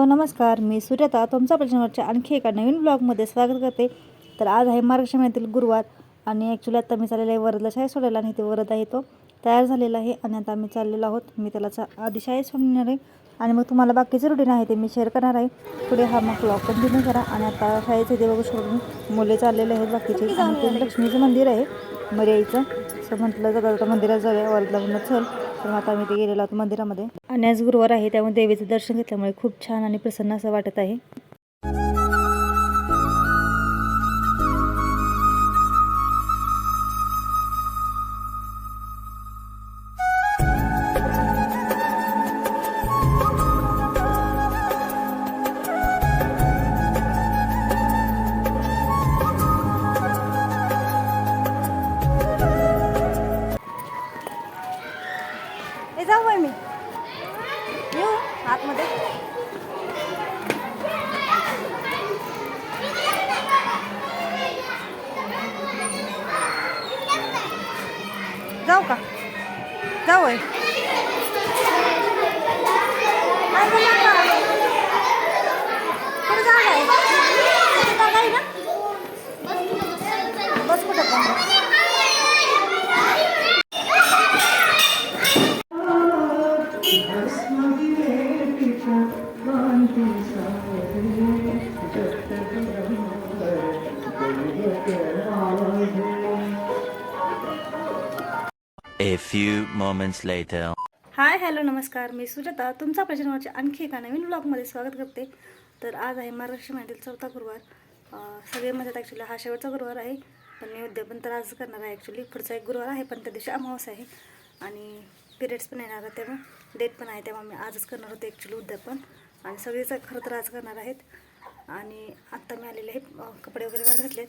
Hello नमस्कार मी सुजाता. तुमचा प्रश्नावरच्या आणखी एका नवीन ब्लॉगमध्ये स्वागत करते. तर आज आहे मार्गशीर्ष महिन्यातील गुरुवार आणि ॲक्च्युली आता मी चाललेला आहे वरदला शाळेत सोडायला आणि ते वरद आहे तो. तयार झालेला आहे आणि आता आम्ही चाललेलो आहोत. मी त्याला चा- आधी शाळेत सोडणार आहे आणि मग तुम्हाला बाकीचे रुटीन आहे ते मी शेअर करणार आहे. पुढे हा मग ब्लॉग कंटिन्यू करा आणि आता शाळेचे ते बघू सोडून मुले चाललेले आहेत बाकीचे. आणि ते लक्ष्मीचं मंदिर आहे मर्याईचं. असं म्हटलं जातं मंदिरात जाऊया वरदला म्हणून चल. तर आता आम्ही ते गेलेलो आहोत मंदिरामध्ये. आणि आज गुरुवार आहे त्यामुळे देवीचं दर्शन घेतल्यामुळे खूप छान आणि प्रसन्न असं वाटत आहे. मी. येऊ आतमध्ये. जाऊ का? जाऊ आहे. A few moments later. Hi hello नमस्कार. मी सुजाता. तुमचा प्रश्नावरच्या आणखी एका नवीन ब्लॉगमध्ये स्वागत करते. तर आज आहे महाराष्ट्र महिन्यातील चौथा गुरुवार. सगळे म्हणतात ॲक्च्युली हा शेवटचा गुरुवार आहे पण मी उद्यापन तर आज करणार आहे ॲक्च्युली पुढचा एक गुरुवार आहे पण त्या दिवशी अमावस आहे. आणि पिरियड्स पण येणार आहे तेव्हा डेट पण आहे तेव्हा मी आजच करणार होते ॲक्च्युली उद्यापन आणि सगळेच खरं तर आज करणार आहेत. आणि आत्ता मी आलेले आहे कपडे वगैरे घातलेत.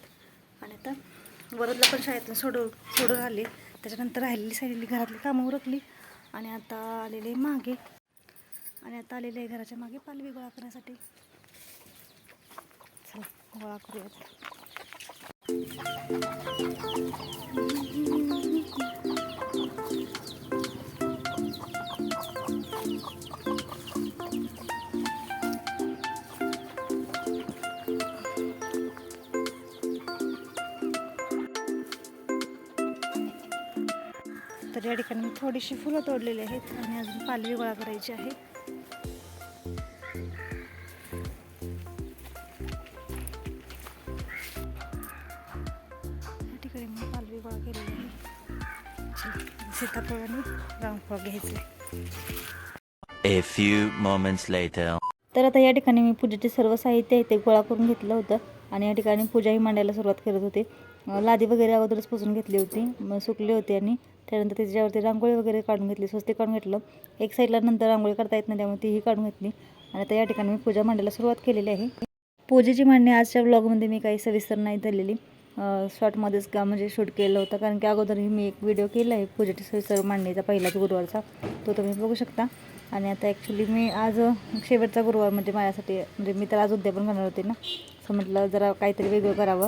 आणि आता वरदला पण शाळेतून सोडून सोडून आले. त्याच्यानंतर राहिलेली साहिलेली घरातली कामं उरकली आणि आता आलेले मागे. आणि आता आलेले आहे घराच्या मागे पालवी गोळा करण्यासाठी. चला गोळा करूयात. तर या ठिकाणी मी थोडीशी फुलं तोडलेली आहेत आणि अजून पालवी गोळा करायची आहे. या ठिकाणी मी पालवी गोळा केलेली आहे. चला, सीताफळ आणि रामफळ घ्यायचे. A few moments later. तर आता या ठिकाणी मी पूजेचे सर्व साहित्य आहे ते गोळा करून घेतलं होतं आणि या ठिकाणी पूजाही मांडायला सुरुवात करत होते. लादी वगैरे अगोदरच पुसून घेतली होती मग सुकली होती आणि त्यानंतर त्याच्यावरती रांगोळी वगैरे काढून घेतली स्वस्ती काढून घेतलं. एक साईडला नंतर रांगोळी काढता येत नाही त्यामुळे तीही काढून घेतली. आणि आता या ठिकाणी मी पूजा मांडायला सुरुवात केलेली आहे. पूजेची मांडणी आजच्या ब्लॉगमध्ये मी काही सविस्तर नाही झालेली. शॉर्टमध्येच का म्हणजे शूट केलं होतं कारण की अगोदरही मी एक व्हिडिओ केला आहे पूजेची सविस्तर मांडणीचा पहिलाच गुरुवारचा तो तुम्ही बघू शकता. आणि आता ॲक्च्युली मी आज शेवटचा गुरुवार म्हणजे माझ्यासाठी म्हणजे मी तर आज उद्यापन करणार होते ना. सो म्हटलं जरा काहीतरी वेगळं करावं.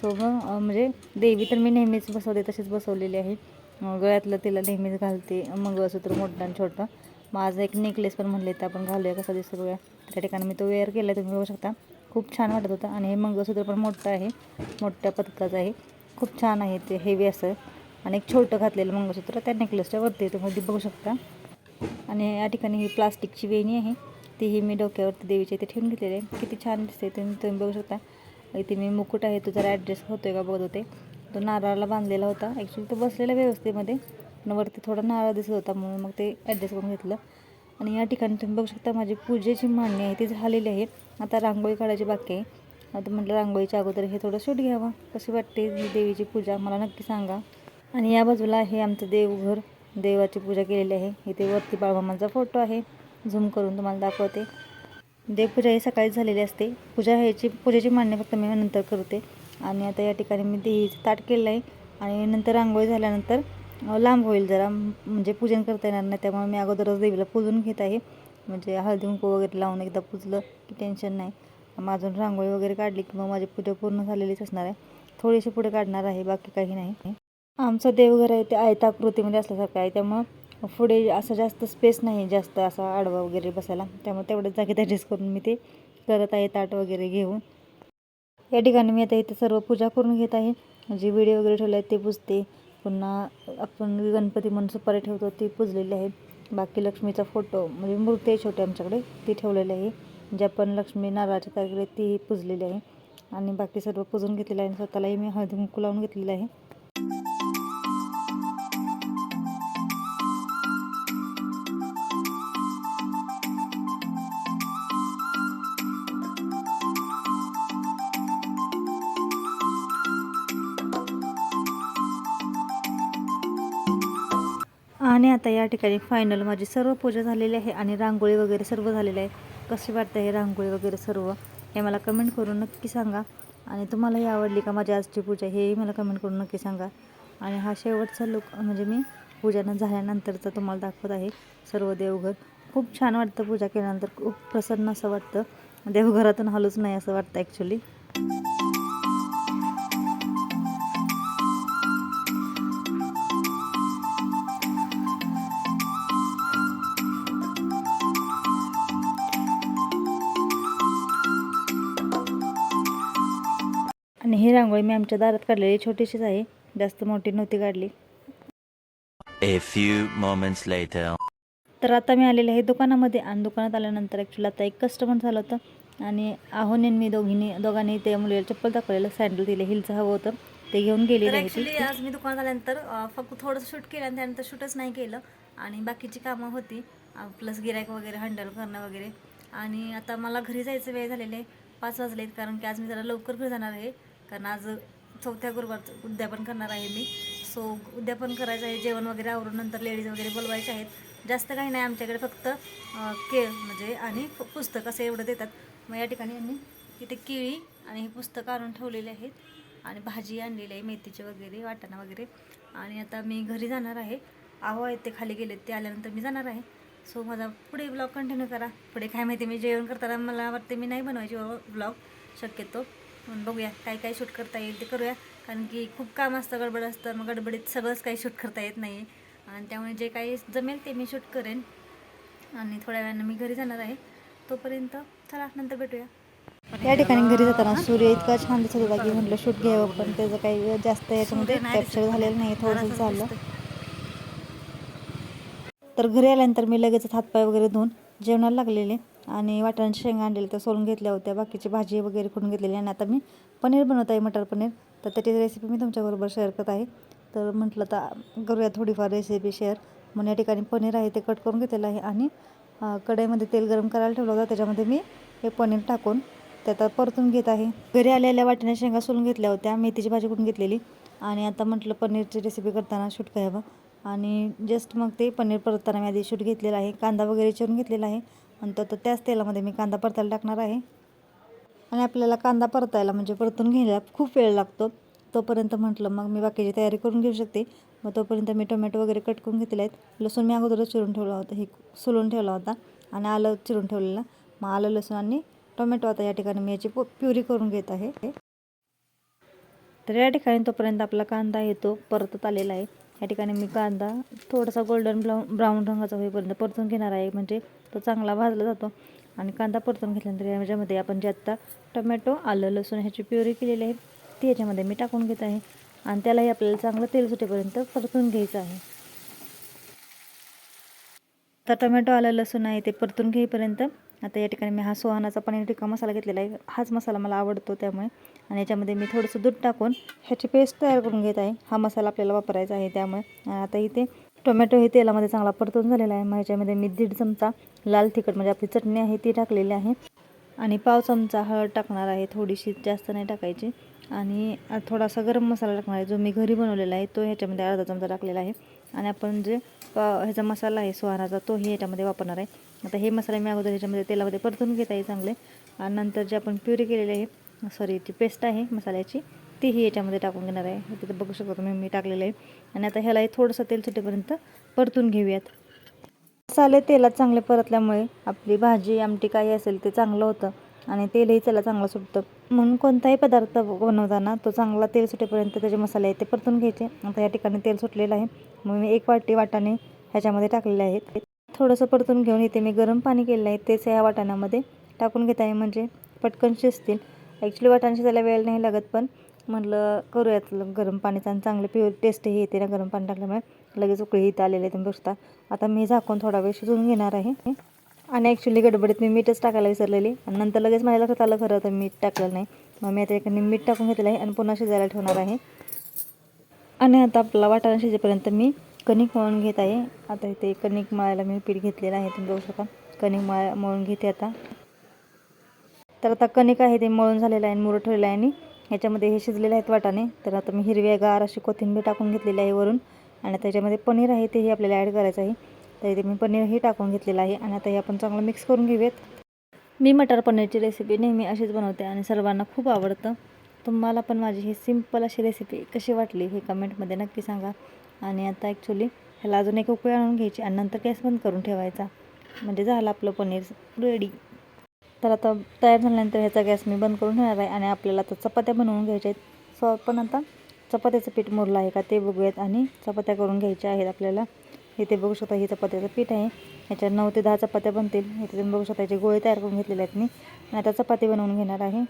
सो मग म्हणजे देवी तर मी नेहमीच बसवते तशीच बसवलेली आहे. गळ्यातलं तिला नेहमीच घालते. मंगळसूत्र मोठं आणि छोटं. माझं एक नेकलेस पण म्हणले तर आपण घालूया कसा दिसतो बघा त्या ठिकाणी मी तो वेअर केला तुम्ही बघू शकता. खूप छान वाटत होतं आणि हे मंगळसूत्र पण मोठं आहे. मोठ्या पदकाचं आहे. खूप छान आहे ते हेवी असं. आणि एक छोटं घातलेलं मंगळसूत्र त्या नेकलेसच्या वरती तुम्ही बघू शकता. आणि या ठिकाणी ही प्लास्टिकची वेणी आहे. तीही मी डोक्यावरती देवीच्या इथे ठेवून घेतलेली आहे. किती छान दिसते. तुम्ही तुम्ही बघू शकता. इथे मी मुकुट आहे. तो जरा ॲडजस्ट आहे का बघत होते. तो नारळाला बांधलेला होता. ॲक्च्युली तो बसलेला व्यवस्थेमध्ये. पण वरती थोडा नारळ दिसत होता म्हणून मग ते ॲडजस्ट करून घेतलं. आणि या ठिकाणी तुम्ही बघू शकता माझी पूजेची मांडणी आहे. ती झालेली आहे. आता रांगोळी काढायची बाकी आहे. आता म्हटलं रांगोळीच्या अगोदर हे थोडं शूट घ्यावं. कशी वाटते देवीची पूजा मला नक्की सांगा. आणि या बाजूला आहे आमचं देवघर देवाची पूजा केलेली आहे. इथे वरती बाळमामांचा फोटो आहे. झूम करून तुम्हाला दाखवते. देवपूजा ही सकाळीच झालेली असते. पूजा ह्याची पूजेची मांडणी फक्त मी नंतर करते. आणि आता या ठिकाणी मी देवीचं ताट केलं आहे आणि नंतर रांगोळी झाल्यानंतर लांब होईल जरा. म्हणजे पूजन करता येणार नाही त्यामुळे मी अगोदरच देवीला पूजून घेत आहे. म्हणजे हळदी कुंकू वगैरे लावून एकदा पुजलं की टेन्शन नाही. माझून रांगोळी वगैरे काढली की मग माझी पूजा पूर्ण झालेलीच असणार आहे. थोडीशी पुढे काढणार आहे बाकी काही नाही. आमचं देवघर आहे ते आयताकृतीमध्ये असल्यासारखं आहे. त्यामुळं पुढे असं जास्त स्पेस नाही जास्त असा आडवा वगैरे बसायला. त्यामुळे तेवढ्याच जागेत ॲडजस्ट करून मी ते करत आहे ताट वगैरे घेऊन. या ठिकाणी मी आता इथे सर्व पूजा करून घेत आहे. जी विडे वगैरे ठेवले आहेत ते पुजते. पुन्हा आपण गणपती म्हणून सुपारी ठेवतो ती पुजलेली आहे. बाकी लक्ष्मीचा फोटो म्हणजे मूर्ती आहे छोटी आमच्याकडे ती ठेवलेली आहे. ज्या आपण लक्ष्मी नारळाच्या तारखेला ती पुजलेली आहे. आणि बाकी सर्व पुजून घेतलेलं आहे आणि स्वतःलाही मी हळदी कुंकू लावून घेतलेलं आहे. आता या ठिकाणी फायनल माझी सर्व पूजा झालेली आहे आणि रांगोळी वगैरे सर्व झालेलं आहे. कशी वाटते हे रांगोळी वगैरे सर्व हे मला कमेंट करून नक्की सांगा. आणि तुम्हालाही आवडली का माझी आजची पूजा हेही मला कमेंट करून नक्की सांगा. आणि हा शेवटचा लुक म्हणजे मी पूजन झाल्यानंतरचा तुम्हाला दाखवत आहे सर्व देवघर. खूप छान वाटतं पूजा केल्यानंतर. खूप प्रसन्न असं वाटतं. देवघरातून हलूच नाही असं वाटतं ॲक्च्युली आणि ही रांगोळी मी आमच्या दारात काढलेली छोटीशीच आहे. जास्त मोठी नव्हती काढली. A few moments later. तर आता मी आलेले आहे दुकानामध्ये आणि दुकानात आल्यानंतर ॲक्च्युली आता एक कस्टमर झालं होतं. आणि आहोने मी दोघींनी दोघांनी त्या मुलीला चप्पल दाखवलेलं सँडल दिले हिलचं हवं होतं. ते घेऊन आहे ॲक्च्युली आज मी दुकानात आल्यानंतर फक्त थोडंसं शूट केलं आणि त्यानंतर शूटच नाही केलं. आणि बाकीची कामं होती. प्लस गिरायक वगैरे हँडल करणं वगैरे. आणि आता मला घरी जायचं वेळ झालेले आहे. पाच वाजलेत कारण की आज मी जरा लवकर घरी जाणार आहे. कारण आज चौथ्या गुरुवारचं उद्यापन करणार आहे मी. सो उद्यापन करायचं आहे जेवण वगैरे आवरून नंतर लेडीज वगैरे बोलवायचे आहेत. जास्त काही नाही आमच्याकडे फक्त केळ म्हणजे आणि पुस्तक असं एवढं देतात. मग या ठिकाणी यांनी इथे केळी आणि हे पुस्तकं आणून ठेवलेली आहेत. आणि भाजी आणलेली आहे मेथीची वगैरे वाटाणा वगैरे. आणि आता मी घरी जाणार आहे. आहो आहेत ते खाली गेलेत ते आल्यानंतर मी जाणार आहे. सो माझा पुढे ब्लॉग कंटिन्यू करा. पुढे काय माहिती मी जेवण करताना मला वाटते मी नाही बनवायची ब्लॉग शक्यतो. पण बघूया काय काय शूट करता येईल ते करूया. कारण की खूप काम असतं गडबड असतं मग गडबडीत सगळंच काही शूट करता येत नाही. आणि त्यामुळे जे काही जमेल ते मी शूट करेन. आणि थोड्या वेळानं मी घरी जाणार आहे. तोपर्यंत चला नंतर भेटूया. या ठिकाणी घरी जाताना सूर्य इतका छान दिसत होता की म्हटलं शूट घ्यावं पण त्याचं काही जास्त याच्यामध्ये कॅप्चर. झालेलं नाही थोडंसं झालं. तर घरी आल्यानंतर मी लगेच हातपाय वगैरे धुवून जेवणाला लागलेले. आणि वाटाण्याच्या शेंगा आणलेल्या त्या सोलून घेतल्या होत्या. बाकीची भाजी वगैरे करून घेतलेली आणि आता मी पनीर बनवत आहे मटर पनीर. तर त्याची रेसिपी मी तुमच्याबरोबर शेअर करत आहे. तर म्हटलं तर करूया थोडीफार रेसिपी शेअर म्हणून या ठिकाणी पनीर आहे ते कट करून घेतलेलं आहे आणि कढईमध्ये तेल गरम करायला ठेवलं होतं. त्याच्यामध्ये मी हे पनीर टाकून ते आता परतून घेत आहे. घरी आलेल्या वाटण्या शेंगा सोलून घेतल्या होत्या. मेथीची भाजी करून घेतलेली. आणि आता म्हटलं पनीरची रेसिपी करताना शूट घ्यावं आणि जस्ट मग ते पनीर परतताना मी आधी शूट घेतलेला आहे. कांदा वगैरे चिरून घेतलेला आहे. आणि तर त्याच तेलामध्ये मी कांदा परतायला टाकणार आहे. आणि आपल्याला कांदा परतायला म्हणजे परतून घ्यायला खूप वेळ लागतो. तोपर्यंत म्हटलं मग मी बाकीची तयारी करून घेऊ शकते. मग तोपर्यंत मी टोमॅटो वगैरे कट करून घेतले आहेत. लसूण मी अगोदरच चिरून ठेवला होता. हे सोलून ठेवला होता आणि आलं चिरून ठेवलेलं. मग आलं लसूण आणि टोमॅटो आता या ठिकाणी मी याची प्युरी करून घेत आहे. तर या ठिकाणी तोपर्यंत आपला कांदा येतो तो परतत आलेला आहे. या ठिकाणी मी कांदा थोडासा गोल्डन ब्राऊन ब्राऊन रंगाचा होईपर्यंत परतून घेणार आहे. म्हणजे तो चांगला भाजला जातो. आणि कांदा परतून घेतल्यानंतर याच्यामध्ये आपण जे आत्ता टोमॅटो आलं लसूण ह्याची प्युरी केलेली आहे ती याच्यामध्ये मी टाकून घेत आहे. आणि त्यालाही आपल्याला चांगलं तेल सुटेपर्यंत परतून घ्यायचं आहे. आता टोमॅटो आलं लसूण आहे ते परतून घेईपर्यंत आता या ठिकाणी मी हा सुहानाचा पनीर टिक्का मसाला घेतलेला आहे. हाच मसाला मला आवडतो त्यामुळे. आणि याच्यामध्ये मी थोडंसं दूध टाकून ह्याची पेस्ट तयार करून घेत आहे. हा मसाला आपल्याला वापरायचा आहे त्यामुळे. आणि आता इथे टोमॅटो हे तेलामध्ये चांगला परतून झालेला आहे. मग ह्याच्यामध्ये मी दीड चमचा लाल तिखट म्हणजे आपली चटणी आहे ती टाकलेली आहे. आणि पाव चमचा हळद टाकणार आहे. थोडीशी जास्त नाही टाकायची. आणि थोडासा गरम मसाला टाकणार आहे जो मी घरी बनवलेला आहे तो ह्याच्यामध्ये अर्धा चमचा टाकलेला आहे. आणि आपण जे पाव ह्याचा मसाला आहे सुहानाचा तोही ह्याच्यामध्ये वापरणार आहे. आता हे मसाले मी अगोदर ह्याच्यामध्ये तेलामध्ये परतून घेत आहे चांगले. आणि नंतर जे आपण प्युरी केलेली आहे सॉरी ती पेस्ट आहे मसाल्याची तेही याच्यामध्ये टाकून घेणार आहे. तिथं बघू शकता तुम्ही मी टाकलेलं आहे. आणि आता ह्यालाही थोडंसं तेल सुटेपर्यंत परतून घेऊयात. मसाले तेलात चांगले परतल्यामुळे आपली भाजी आमटी काही असेल ते चांगलं होतं आणि तेलही त्याला चांगलं सुटतं. म्हणून कोणताही पदार्थ बनवताना तो चांगला तेल सुटेपर्यंत त्याचे मसाले आहेत ते परतून घ्यायचे. आता या ठिकाणी तेल सुटलेलं आहे. मग मी एक वाटी वाटाणे ह्याच्यामध्ये टाकलेले आहेत. थोडंसं परतून घेऊन इथे मी गरम पाणी केलेलं आहे. तेच ह्या वाटाण्यामध्ये टाकून घेत आहे. म्हणजे पटकन शिजतील. ॲक्च्युली वाटाणे शिजायला वेळ नाही लागत पण म्हटलं करूयात गरम पाणीचं आणि चांगलं प्युअर टेस्टही येते ना गरम पाणी टाकल्यामुळे. लगेच उकळी इथं आलेले तुम्ही बघता आता मी झाकून थोडा वेळ शिजवून घेणार आहे. आणि ॲक्च्युली गडबडीत मी मीठच टाकायला विसरलेली. आणि नंतर लगेच माझ्या लक्षात आलं खरं तर मीठ टाकलेलं नाही. मग मी आता एकाने मीठ टाकून घेतलं आहे आणि पुन्हा शिजायला ठेवणार आहे. आणि आता आपला वाटाणा शिजेपर्यंत मी कणिक मळून घेत आहे. आता इथे कणिक मळायला मी पीठ घेतलेलं आहे तुम्ही बघू शकता कणिक मळा मळून घेते आता. तर आता कणिक आहे ते मळून झालेलं आहे आणि मुरं ठेवलेलं आहे आणि ह्याच्यामध्ये हे शिजलेले आहेत वाटाणे. तर आता मी हिरव्या गार अशी कोथिंबीर टाकून घेतलेली आहे वरून. आणि त्याच्यामध्ये पनीर आहे तेही आपल्याला ॲड करायचं आहे. तर इथे मी पनीरही टाकून घेतलेलं आहे. आणि आता हे आपण चांगलं मिक्स करून घेऊयात. मी मटर पनीरची रेसिपी नेहमी अशीच बनवते आणि सर्वांना खूप आवडतं. तुम्हाला पण माझी ही सिंपल अशी रेसिपी कशी वाटली हे कमेंटमध्ये नक्की सांगा. आणि आता ॲक्च्युली ह्याला अजून एक उकळी आणून घ्यायची आणि नंतर गॅस बंद करून ठेवायचा. म्हणजे झालं आपलं पनीर रेडी तर आता तयार झाल्यानंतर ह्याचा गॅस मी बंद करून ठेवणार आहे आणि आपल्याला आता चपात्या बनवून घ्यायच्या आहेत. सो आपण आता चपात्याचं पीठ मुरलं आहे का ते बघूयात आणि चपात्या करून घ्यायच्या आहेत आपल्याला. इथे बघू शकता ही चपात्याचं पीठ आहे. ह्याच्यात नऊ ते दहा चपात्या बनतील. इथे तुम्ही बघू शकता याचे गोळे तयार करून घेतलेले आहेत मी. आणि आता चपाती बनवून घेणार आहे.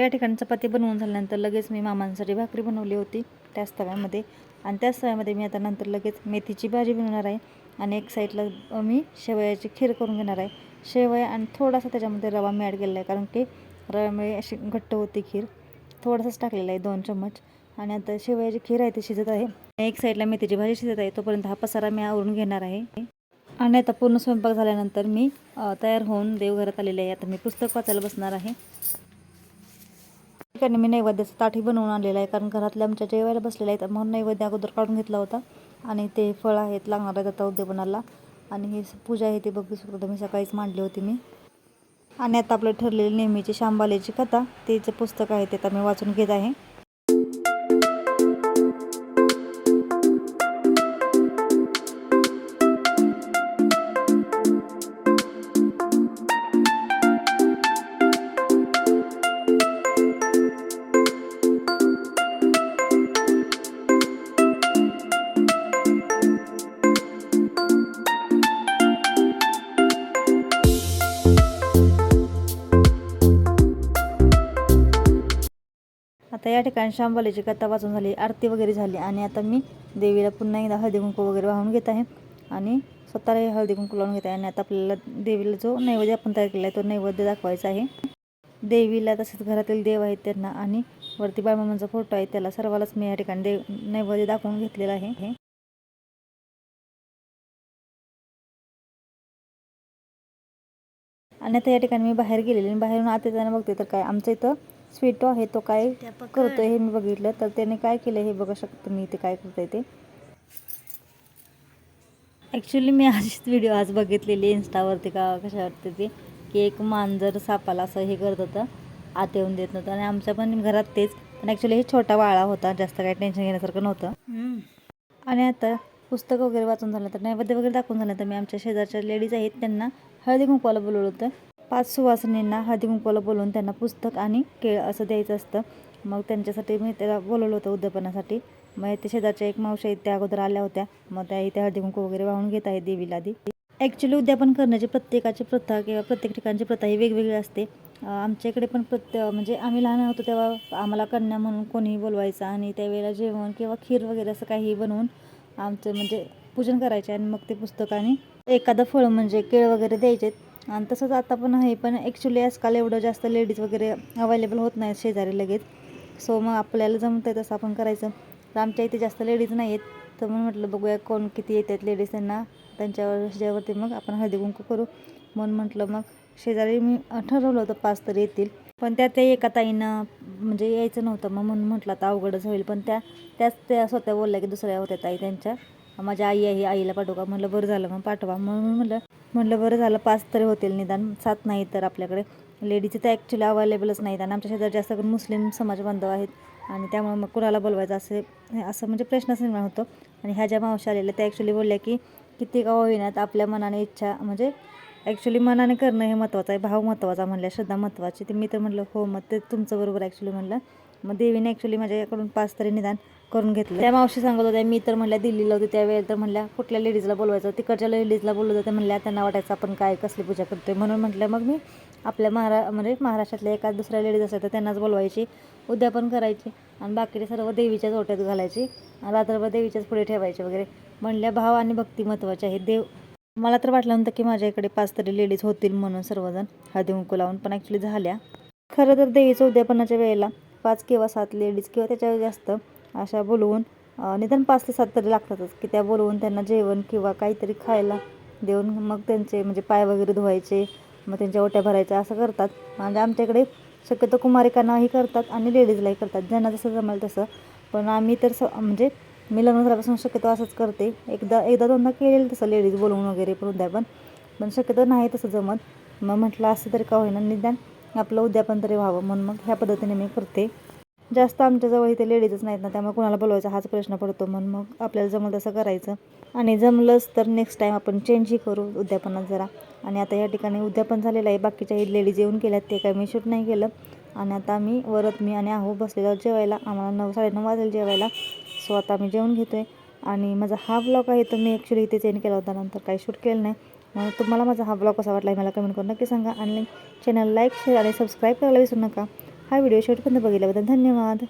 या ठिकाणी चपाती बनवून झाल्यानंतर लगेच मी मामांसाठी भाकरी बनवली होती त्याच तव्यामध्ये. आणि त्याच तव्यामध्ये मी आता नंतर लगेच मेथीची भाजी बनवणार आहे आणि एक साईडला मी शेवयाची खीर करून घेणार आहे. शेवया आणि थोडासा त्याच्यामध्ये रवा मी ॲड केलेला आहे कारण की रव्यामुळे अशी घट्ट होती खीर. थोडासाच टाकलेला आहे दोन चम्मच. आणि आता शेवयाची खीर आहे ती शिजत आहे. एक साईडला मेथीची भाजी शिजत आहे तोपर्यंत हा पसारा मी आवरून घेणार आहे. आणि आता पूर्ण स्वयंपाक झाल्यानंतर मी तयार होऊन देवघरात आलेले आहे. आता मी पुस्तक वाचायला बसणार आहे. ठिकाणी मी नैवेद्याचं ताटही बनवून आणलेलं आहे. कारण घरातल्या आमच्या जेवायला बसलेल्या आहेत म्हणून नैवेद्य अगोदर काढून घेतला होता. आणि ते फळ आहेत लागणार आहेत आता उद्यापनाला आणि ही पूजा आहे ती बघू शकतो मी सकाळीच मांडली होती मी. आणि आता आपलं ठरलेली नेहमीची शांबालेची कथा तेचं पुस्तक आहे ते आता मी वाचून घेत आहे. या ठिकाणी शांबालीची कथा वाचून झाली आरती वगैरे झाली आणि आता मी देवीला पुन्हा एकदा हळदी कुंकू वगैरे वाहून घेत आहे आणि स्वतःला हळदी कुंकू लावून घेत आहे आणि आता आपल्याला देवीला जो नैवेद्य आपण तयार केला आहे तो नैवेद्य दाखवायचा आहे. देवीला तसेच घरातील देव आहेत त्यांना आणि वरती बाळमामांचा फोटो आहे त्याला सर्वालाच मी या ठिकाणी देव नैवेद्य दाखवून घेतलेला आहे. आणि आता या ठिकाणी मी बाहेर गेलेली आणि बाहेरून आत येताना बघते तर काय आमच्या इथं स्वीटो आहे तो काय. करतोय हे मी बघितलं. तर त्याने काय केलं हे बघू शकतो तुम्ही इथे काय करतोय ते. ॲक्च्युली मी अशीच व्हिडिओ आज बघितलेली इन्स्टावरती का कशावरती ती की एक मांजर सापाला असं हे करत होतं आत येऊन देत नव्हतं. आणि आमच्या पण घरात तेच पण ॲक्च्युली हे छोटा वाळा होता जास्त काही टेन्शन घेण्यासारखं नव्हतं. आणि आता पुस्तक वगैरे वाचून झालं तर नैवेद्य वगैरे दाखवून झालं तर मी आमच्या शेजारच्या लेडीज आहेत त्यांना हळदी कुंकवाला बोलवलं होतं. पाच सुवासिनींना हळदी कुंकवाला बोलवून त्यांना पुस्तक आणि केळ असं द्यायचं असतं. मग त्यांच्यासाठी मी त्याला बोलवलं होतं उद्यापनासाठी मग ते शेजारच्या एक मावशा त्या अगोदर आल्या होत्या. मग त्या इथे हळदी कुंकू वगैरे वाहून घेत आहेत देवीला आधी. ॲक्च्युली उद्यापन करण्याची प्रत्येकाची प्रथा किंवा प्रत्येक ठिकाणची प्रथा ही वेगवेगळी असते. आमच्या इकडे पण प्रत्ये म्हणजे आम्ही लहान होतो तेव्हा आम्हाला कन्या म्हणून कोणीही बोलवायचं आणि त्यावेळेला जेवण किंवा खीर वगैरे असं काहीही बनवून आमचं म्हणजे पूजन करायचे आणि मग ते पुस्तक आणि एखादं फळ म्हणजे केळ वगैरे द्यायचे आणि तसंच आता पण आहे पण ॲक्च्युली आजकाल एवढं जास्त लेडीज वगैरे अवेलेबल होत नाही शेजारी लगेच. सो मग आपल्याला जमतं आहे तसं आपण करायचं. तर आमच्या इथे जास्त लेडीज नाही आहेत तर म्हणून म्हटलं बघूया कोण किती येतात लेडीज त्यांना. त्यांच्यावर ह्याच्यावरती मग आपण हळदी कुंकू करू. म्हणून म्हटलं मग शेजारी मी ठरवलं होतं पाच तरी येतील. पण त्या त्या एका ताईनं म्हणजे यायचं नव्हतं. मग म्हणून म्हटलं आता अवघडच होईल. पण त्या त्याच त्या स्वतः बोलल्या की दुसऱ्या होत्या ताई त्यांच्या. माझ्या आई आहे आईला पाठवू का? म्हणलं बरं झालं मग पाठवा. म्हणून म्हणलं म्हणलं बरं झालं पाच तरी होतील निदान. सात नाही तर आपल्याकडे. लेडीचे तर ॲक्च्युली अवेलेबलच नाहीत आणि आमच्या शेजारी जास्त करून मुस्लिम समाज बांधव आहेत. आणि त्यामुळे मग कुणाला बोलवायचं असे असं म्हणजे प्रश्नच निर्माण होतो. आणि ह्या ज्या मावशी आलेल्या त्या ॲक्च्युली बोलल्या की किती का होईनात आपल्या मनाने इच्छा म्हणजे ॲक्च्युली मनाने करणं हे महत्त्वाचं आहे. भाव महत्त्वाचा म्हणल्या श्रद्धा महत्त्वाची ते मी तर म्हटलं हो मग ते तुमचं बरोबर ॲक्च्युली म्हणलं. मग देवीने ॲक्च्युली माझ्याकडून पाच तरी निदान करून घेतलं. त्या मावशी सांगत होत्या मी तर म्हणल्या दिल्लीला होते त्यावेळेला तर म्हणल्या कुठल्या लेडीजला बोलवायचं तिकडच्या लेडीजला बोलवत होत्या म्हणल्या त्यांना वाटायचं आपण काय कसली पूजा करतोय म्हणून म्हटलं मग मी आपल्या महारा म्हणजे महाराष्ट्रातल्या एका दुसऱ्या लेडीज असल्या तर त्यांनाच बोलवायची उद्यापन करायची आणि बाकीचे सर्व देवीच्याच ओट्यात घालायची आणि रात्रभर देवीच्याच पुढे ठेवायचे वगैरे. म्हणल्या भाव आणि भक्ती महत्त्वाची आहे देव. मला तर वाटलं नव्हतं की माझ्या इकडे पाच तरी लेडीज होतील म्हणून सर्वजण हळदी कुंकू लावून पण ॲक्च्युली झाल्या. खरं तर देवीचं उद्यापनाच्या वेळेला पाच किंवा सात लेडीज किंवा त्याच्या जास्त अशा बोलवून निदान पाच ते सात तरी लागतातच की त्या बोलवून त्यांना जेवण किंवा काहीतरी खायला देऊन मग त्यांचे म्हणजे पाय वगैरे धुवायचे मग त्यांच्या ओट्या भरायच्या असं करतात. म्हणजे आमच्याकडे शक्यतो कुमारिकांनाही करतात आणि लेडीजलाही करतात. ज्यांना जसं जमेल तसं. पण आम्ही तर स म्हणजे मी लग्न झाल्यापासून शक्यतो असंच करते. एकदा एकदा दोनदा केलेलं तसं लेडीज बोलवून वगैरे पण उद्यापन पण. शक्यतो नाही तसं जमत. मग म्हटलं असं तरी का होईना निदान आपलं उद्यापन तरी व्हावं म्हणून मग ह्या पद्धतीने मी करते. जास्त आमच्याजवळ इथे लेडीजच नाहीत ना त्यामुळे कोणाला बोलवायचा हाच प्रश्न पडतो. म्हणून मग आपल्याला जमलं तसं करायचं. आणि जमलंच तर नेक्स्ट टाईम आपण चेंजही करू उद्यापनात जरा. आणि आता या ठिकाणी उद्यापन झालेलं आहे. बाकीच्या लेडीज येऊन केल्यात ते काय मी शूट नाही केलं. आणि आता आम्ही वरत मी आणि आहो बसलेलो जेवायला. आम्हाला नऊ साडेनऊ वाजेल जेवायला. सो आता आम्ही जेवण घेतो आहे आणि माझा हा ब्लॉग आहे तर मी ॲक्च्युली इथे चेंज केला होता. नंतर काही शूट केलं नाही. म्हणून तुम्हाला माझा हा ब्लॉग कसा वाटला आहे मला कमेंट करून नक्की सांगा. आणि चॅनल लाईक शेअर आणि सबस्क्राईब करायला विसरू नका. हा व्हिडिओ शेवटपर्यंत बघितल्याबद्दल धन्यवाद.